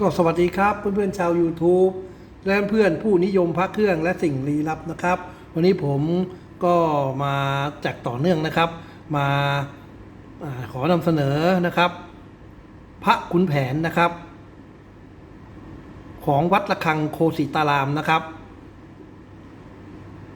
ก็สวัสดีครับเพื่อนๆชาว YouTube และเพื่อนผู้นิยมพระเครื่องและสิ่งลี้ลับนะครับ วันนี้ผมก็มาจากต่อเนื่องนะครับ มาอาขอนำเสนอนะครับ พระขุนแผนนะครับ ของวัดระฆังโคสิตารามนะครับ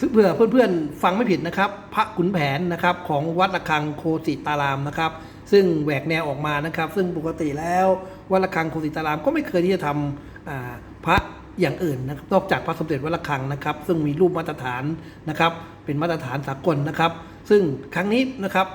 ซึ่งเพื่อเพื่อนๆฟังไม่ผิดนะครับ พระขุนแผนนะครับของวัดระฆังโคสิตารามนะครับ ซึ่งแหวกแนวออกมานะครับ ซึ่งปกติแล้ว วัดระฆังโคสิตารามก็ไม่เคยที่จะทำพระอย่างอื่นนะครับนอกจากพระสมเด็จวัดระฆังนะครับ ซึ่งมีรูปมาตรฐานนะครับ เป็นมาตรฐานสากลนะครับ ซึ่งครั้งนี้นะครับ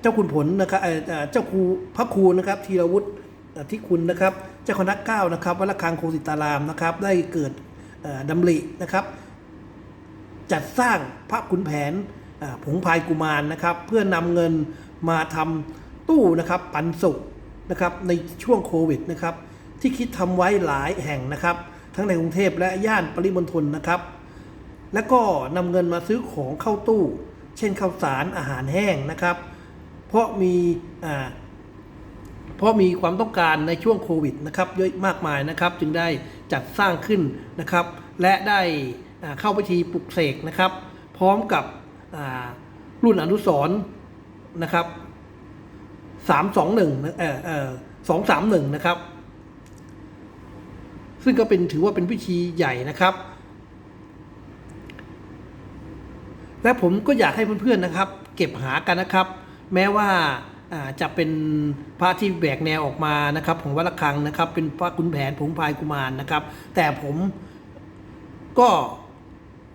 เจ้าคุณผลนะครับเจ้าครูพระครูนะครับธีรวุฒิที่คุณนะครับ เจ้าคณะเก้านะครับวัดระฆังโคสิตารามนะครับ ได้เกิดเอ่อดำรินะครับ จัดสร้างพระขุนแผนผงพายกุมารนะครับ เพื่อนำเงินมาทำ ตู้นะครับปันสุกนะครับในช่วงโควิดนะครับที่คิดทำไว้หลายแห่งนะครับ ทั้งในกรุงเทพและย่านปริมณฑลนะครับ แล้วก็นำเงินมาซื้อของเข้าตู้ เช่นข้าวสารอาหารแห้งนะครับ เพราะมีอ่าเพราะมีความต้องการในช่วงโควิดนะครับเยอะมากมายนะครับ จึงได้จัดสร้างขึ้นนะครับ และได้เข้าพิธีปลุกเสกนะครับ พร้อมกับรุ่นอนุสรณ์นะครับ สามสองหนึ่งเอ่อเอ่อสองสามหนึ่งนะครับ ซึ่งก็เป็นถือว่าเป็นพิธีใหญ่นะครับ และผมก็อยากให้เพื่อนๆนะครับ เก็บหากันนะครับ แม้ว่าอ่าจะเป็นพระที่แบกแนวออกมานะครับ ของวัดระฆังนะครับ เป็นพระขุนแผนผงพายกุมารนะครับ แต่ผมก็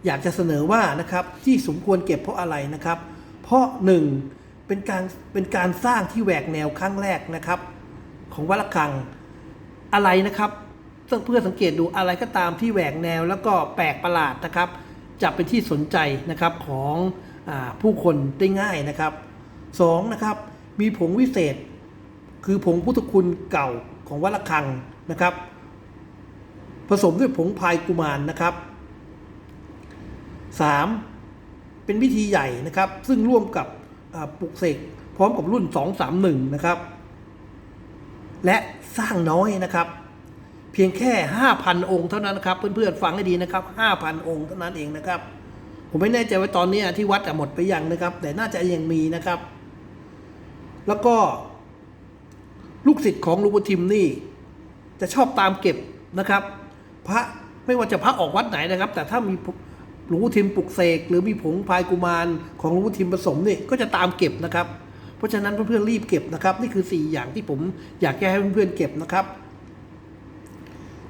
อยากจะเสนอว่านะครับที่สมควรเก็บเพราะอะไรนะครับ เพราะหนึ่ง เป็นการเป็นการสร้างที่แหวกแนวครั้งแรกนะครับ ของวัดระฆังอะไรนะครับซึ่งเพื่อสังเกตดูอะไรก็ตามที่แหวกแนวแล้วก็แปลกประหลาดนะครับ จะเป็นที่สนใจนะครับของอผู้คนได้ง่ายนะครับสองนะครับมีผงวิเศษ คือผงพุทธคุณเก่าของวัดระฆังนะครับ ผสมด้วยผงพายกุมารนะครับสามเป็นพิธีใหญ่นะครับ ซึ่งร่วมกับ ปลุกเสกพร้อมกับรุ่น 231 นะครับ และสร้างน้อยนะครับ เพียงแค่ 5,000 องค์เท่านั้นนะครับ เพื่อนๆฟังให้ดีนะครับ 5,000 องค์เท่านั้นเองนะครับ ผมไม่แน่ใจว่าตอนนี้ที่วัดหมดไปยังนะครับ แต่น่าจะยังมีนะครับ แล้วก็ลูกศิษย์ของหลวงปู่ทิมนี่ จะชอบตามเก็บนะครับ พระไม่ว่าจะพระออกวัดไหนนะครับ แต่ถ้ามี หลวงปู่ทิมปลุกเสกหรือมีผงพายกุมารของหลวงปู่ทิมผสมนี่ก็จะตามเก็บนะครับ เพราะฉะนั้นเพื่อนๆรีบเก็บนะครับ นี่คือ 4 อย่างที่ผมอยากแก้ให้เพื่อนๆเก็บนะครับ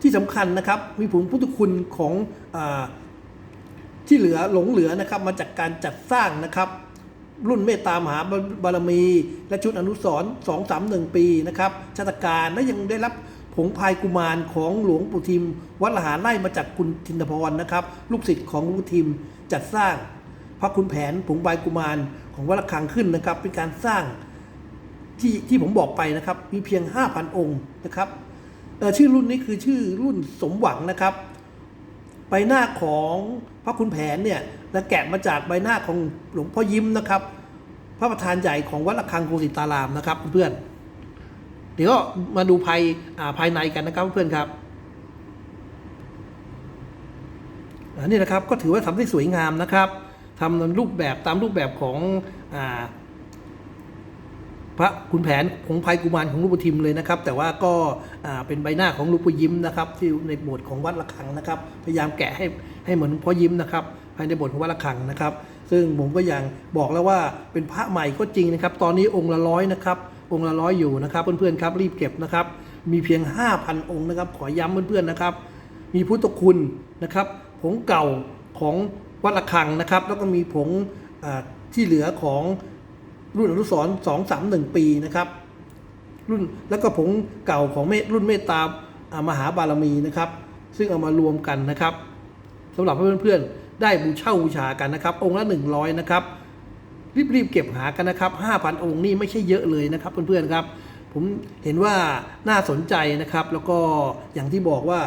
ที่สำคัญนะครับ มีผงพุทธคุณของอที่เหลือหลงเหลือนะครับ มาจากการจัดสร้างนะครับ รุ่นเมตตามหาบารมี และชุดอนุสรณ์สองสามหนึ่งปีนะครับชาตการและยังได้รับ ผงพายกุมารของหลวงปู่ทิม วัดละหารไล่มาจากคุณทินพรนะครับ ลูกศิษย์ของหลวงปู่ทิมจัดสร้างพระคุณแผนผงพายกุมารของวัดละคังขึ้นนะครับ เป็นการสร้างที่ที่ผมบอกไปนะครับ มีเพียง 5,000 องค์นะครับชื่อรุ่นนี้คือชื่อรุ่นสมหวังนะครับใบหน้าของพระคุณแผนเนี่ยและแกะมาจากใบหน้าของหลวงพ่อยิ้มนะครับ พระประธานใหญ่ของวัดระฆังโคสิตารามนะครับเพื่อน เดี๋ยวก็มาดูภายภายในกันนะครับเพื่อนครับอันนี้นะครับก็ถือว่าทำได้สวยงามนะครับทำในรูปแบบตามรูปแบบของอพระขุนแผนของภัยกุมารของหลูกปู่ทิมเลยนะครับ แต่ว่าก็เป็นใบหน้าของหลูกปู่ยิ้มนะครับ ที่ในโบสถ์ของวัดระฆังนะครับ พยายามแกะให้ให้เหมือนพ่อยิ้มนะครับภายในโบสถ์ของวัดระฆังนะครับ ซึ่งผมก็ยังบอกแล้วว่าเป็นพระใหม่ก็จริงนะครับ ตอนนี้องค์ละร้อยนะครับ องค์ละร้อยอยู่นะครับเพื่อนๆครับรีบเก็บนะครับ มีเพียง 5,000 องค์นะครับ ขอย้ำเพื่อนๆนะครับ มีพุทธคุณนะครับ ผงเก่าของวัดระฆังนะครับ แล้วก็มีผงที่เหลือของรุ่นอนุสรณ์231ปีนะครับ รุ่นแล้วก็ผงเก่าของเมตรุ่นเมตตาอมหาบารมีนะครับ ซึ่งเอามารวมกันนะครับสำหรับเพื่อนๆได้บูเช่าบูชากันนะครับ องค์ละ 100 นะครับ รีบๆเก็บหากันนะครับ 5,000 องค์นี่ไม่ใช่เยอะเลยนะครับเพื่อนๆครับ ผมเห็นว่าน่าสนใจนะครับ แล้วก็อย่างที่บอกว่า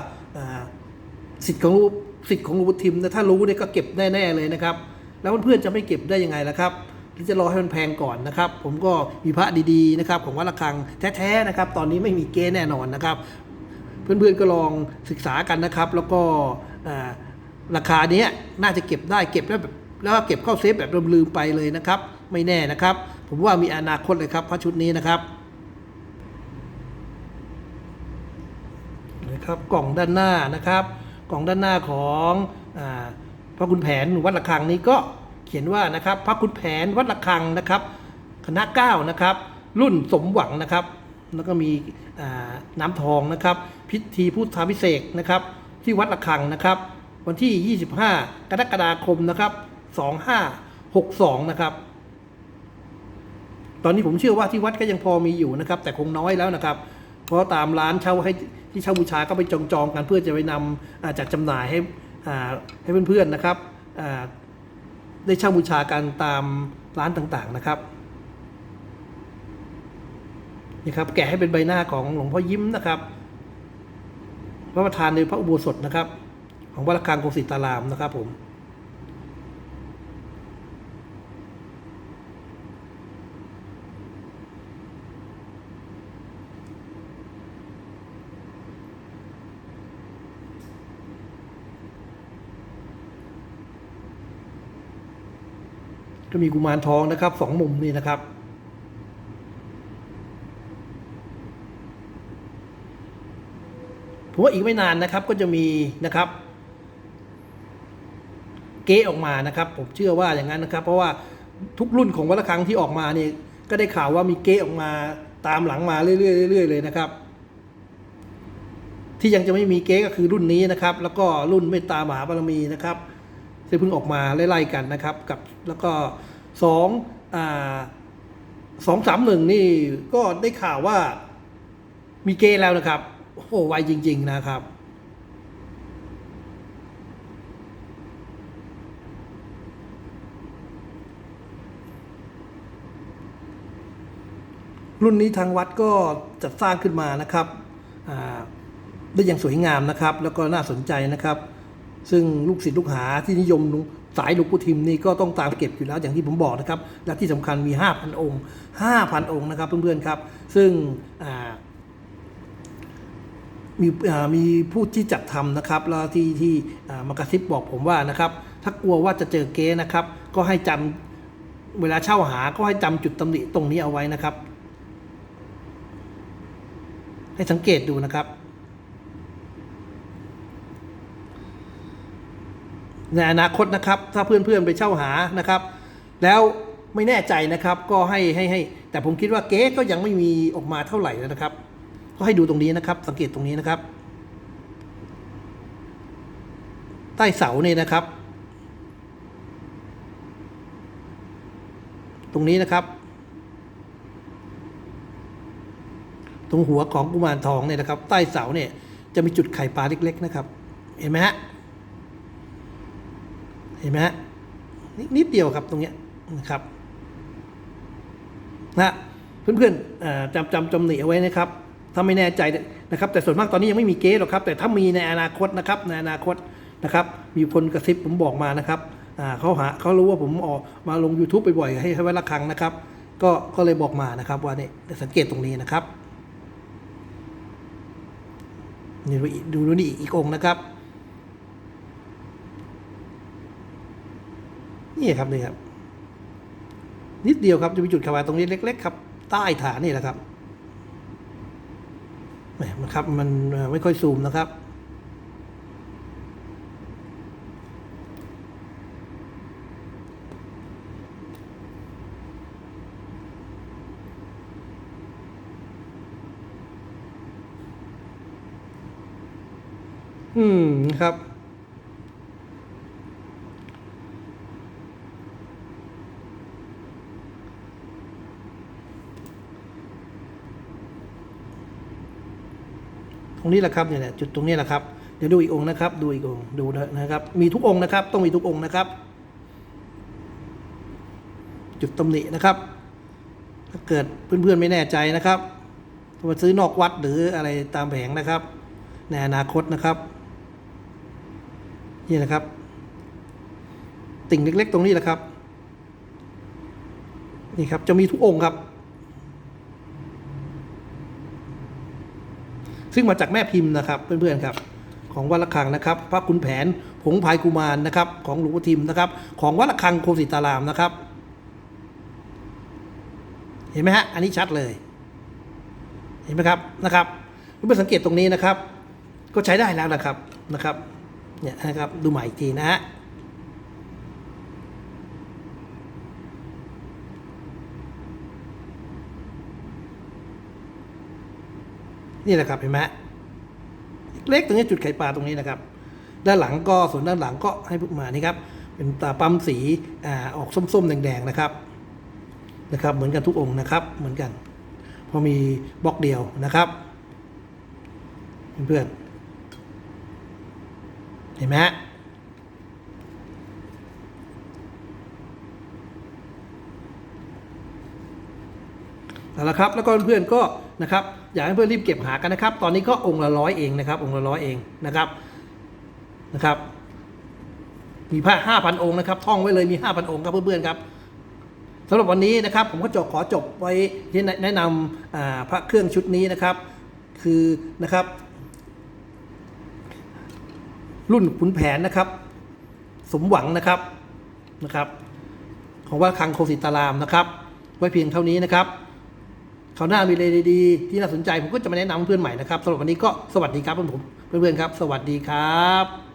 สิทธิ์ของรูปสิทธิ์ของรูปทิมนะถ้ารู้เนี่ยก็เก็บแน่ๆเลยนะครับ แล้วเพื่อนๆจะไม่เก็บได้ยังไงล่ะครับหรือจะรอให้มันแพงก่อนนะครับ ผมก็มีพระดีๆนะครับของวัดระฆังแท้ๆนะครับ ตอนนี้ไม่มีเก๊แน่นอนนะครับ เพื่อนๆก็ลองศึกษากันนะครับ แล้วก็ราคาเนี้ยน่าจะเก็บได้เก็บแล้แบบ แล้วก็เก็บเข้าเซฟแบบลืมๆไปเลยนะครับ ไม่แน่นะครับ ผมว่ามีอนาคตเลยครับพระชุดนี้นะครับนะครับกล่องด้านหน้านะครับ กล่องด้านหน้าของอพระคุณแผนวัดระฆังนี้ก็เขียนว่านะครับพระคุณแผนวัดระฆังนะครับ คณะเก้านะครับ รุ่นสมหวังนะครับ แล้วก็มีน้ำทองนะครับ พิธีพุทธาพิเศษนะครับ ที่วัดระฆังนะครับ วันที่ 25 กรกฎาคมนะครับ 2562 นะครับ ตอนนี้ผมเชื่อว่าที่วัดก็ยังพอมีอยู่นะครับ แต่คงน้อยแล้วนะครับ เพราะตามร้านเช่าให้ที่เช่าบูชาก็ไปจองจองๆกันเพื่อจะไปนำจัดจำหน่ายให้ให้เพื่อนๆนะครับได้เช่าบูชากันตามร้านต่างๆนะครับนี่ครับแกะให้เป็นใบหน้าของหลวงพ่อยิ้มนะครับพระประธานในพระอุโบสถนะครับ ของวัดระฆังกรุงศรีตารามนะครับผม ก็มีกุมารทองนะครับสองมุมนี่นะครับ ผมว่าอีกไม่นานนะครับก็จะมีนะครับ เก๊ออกมานะครับ ผมเชื่อว่าอย่างนั้นนะครับ เพราะว่าทุกรุ่นของวัดระฆังที่ออกมาเนี่ยก็ได้ข่าวว่ามีเก๊ออกมาตามหลังมาเรื่อยๆเรื่อยๆเลยนะครับ ที่ยังจะไม่มีเก๊ก็คือรุ่นนี้นะครับ แล้วก็รุ่นเมตตามหาบารมีนะครับ ซึ่งเพิ่งออกมาไล่ๆกันนะครับกับแล้วก็สองอ่าสองสามหนึ่งนี่ก็ได้ข่าวว่ามีเก๊แล้วนะครับ โอ้โหไวจริง ๆ นะครับรุ่นนี้ทางวัดก็จัดสร้างขึ้นมานะครับได้อย่างสวยงามนะครับ แล้วก็น่าสนใจนะครับ ซึ่งลูกศิษย์ลูกหาที่นิยมสายหลูกปุทิมนี่ก็ต้องตามเก็บอยู่แล้วอย่างที่ผมบอกนะครับ และที่สำคัญมี 5,000 องค์ 5,000 องค์นะครับ เพื่อนๆครับ ซึ่งมีมีผู้ที่จัดทำนะครับ แล้วที่ที่มากระซิบบอกผมว่านะครับ ถ้ากลัวว่าจะเจอเก๊นะครับ ก็ให้จำเวลาเช่าหาก็ให้จำจุดตำหนิตรงนี้เอาไว้นะครับ ให้สังเกตดูนะครับ ในอนาคตนะครับ ถ้าเพื่อนๆไปเช่าหานะครับ แล้วไม่แน่ใจนะครับก็ให้ให้ให้ แต่ผมคิดว่าเก๊ก็ยังไม่มีออกมาเท่าไหร่นะครับ ก็ให้ดูตรงนี้นะครับ สังเกตตรงนี้นะครับ ใต้เสาเนี่ยนะครับ ตรงนี้นะครับ ตรงหัวของกุมารทองเนี่ยนะครับ ใต้เสาเนี่ยจะมีจุดไข่ปลาเล็ก ๆ นะครับ เห็นไหมฮะ เห็นไหมฮะนนิดเดียวครับตรงเนี้ยนะครับนะเพื่อนๆจำจำจำหนีเอาไว้นะครับ ถ้าไม่แน่ใจนะครับ แต่ส่วนมากตอนนี้ยังไม่มีเก๊หรอกครับ แต่ถ้ามีในอนาคตนะครับ ในอนาคตนะครับ มีคนกระซิบผมบอกมานะครับเขาหาเขารู้ว่าผมออกมาลง YouTube บ่อยๆให้ให้ไว้ละครั้งนะครับ ก็ก็เลยบอกมานะครับ ว่าเนี่ยสังเกตตรงนี้นะครับนี่ดูดูดูนี่อีกองนะครับ นี่ครับนี่ครับ นิดเดียวครับจะมีจุดขวาตรงนี้เล็ก ๆ ครับ ใต้ฐานนี่แหละครับแหมมันครับมันไม่ค่อยซูมนะครับอืมครับ ตรงนี้แหละครับเนี่ยแหละจุดตรงนี้แหละครับเดี๋ยวดูอีกองค์นะครับ ดูอีกองค์ดูนะครับ มีทุกองค์นะครับ ต้องมีทุกองค์นะครับ จุดตำหนินะครับ ถ้าเกิดเพื่อนๆไม่แน่ใจนะครับมาซื้อนอกวัดหรืออะไรตามแผงนะครับ ในอนาคตนะครับนี่นะครับ ติ่งเล็ก ๆ ตรงนี้แหละครับ นี่ครับจะมีทุกองค์ครับ ซึ่งมาจากแม่พิมพ์นะครับเพื่อนๆครับของวัดระฆังนะครับ พระคุณแผนผงพายกุมารนะครับของหลวงพ่อทิมนะครับ ของวัดระฆังโคสิตารามนะครับ เห็นไหมฮะอันนี้ชัดเลย เห็นไหมครับนะครับเพื่อนๆสังเกตตรงนี้นะครับ ก็ใช้ได้แล้วนะครับนะครับเนี่ยนะครับดูใหม่อีกทีนะฮะ นี่แหละครับเห็นไหมเล็กตรงนี้จุดไข่ปลาตรงนี้นะครับ ด้านหลังก็ส่วนด้านหลังก็ให้พวกมานี่ครับ เป็นตาปั๊มสีอ่าออกส้มๆ แดงๆนะครับนะครับ เหมือนกันทุกองค์นะครับ เหมือนกัน พอมีบล็อกเดียวนะครับเพื่อนเห็นไหม ฮะเอาละครับ แล้วก็เพื่อนๆก็นะครับอยากให้เพื่อนรีบเก็บหากันนะครับ ตอนนี้ก็องค์ละร้อยเองนะครับ องค์ละร้อยเองนะครับนะครับมีผ้าห้าพันองค์นะครับ ท่องไว้เลยมีห้าพันองค์ครับเพื่อนๆครับสำหรับวันนี้นะครับ ผมก็จะขอจบไว้ที่แนะนำอ่าพระเครื่องชุดนี้นะครับ คือนะครับ รุ่นขุนแผนนะครับ สมหวังนะครับนะครับ ของว่าดคังโคสิตารามนะครับ ไว้เพียงเท่านี้นะครับ คราวหน้ามีอะไรดีๆที่น่าสนใจผมก็จะมาแนะนำเพื่อนใหม่นะครับสำหรับวันนี้ก็สวัสดีครับเพื่อนผมเพื่อนๆครับ สวัสดีครับ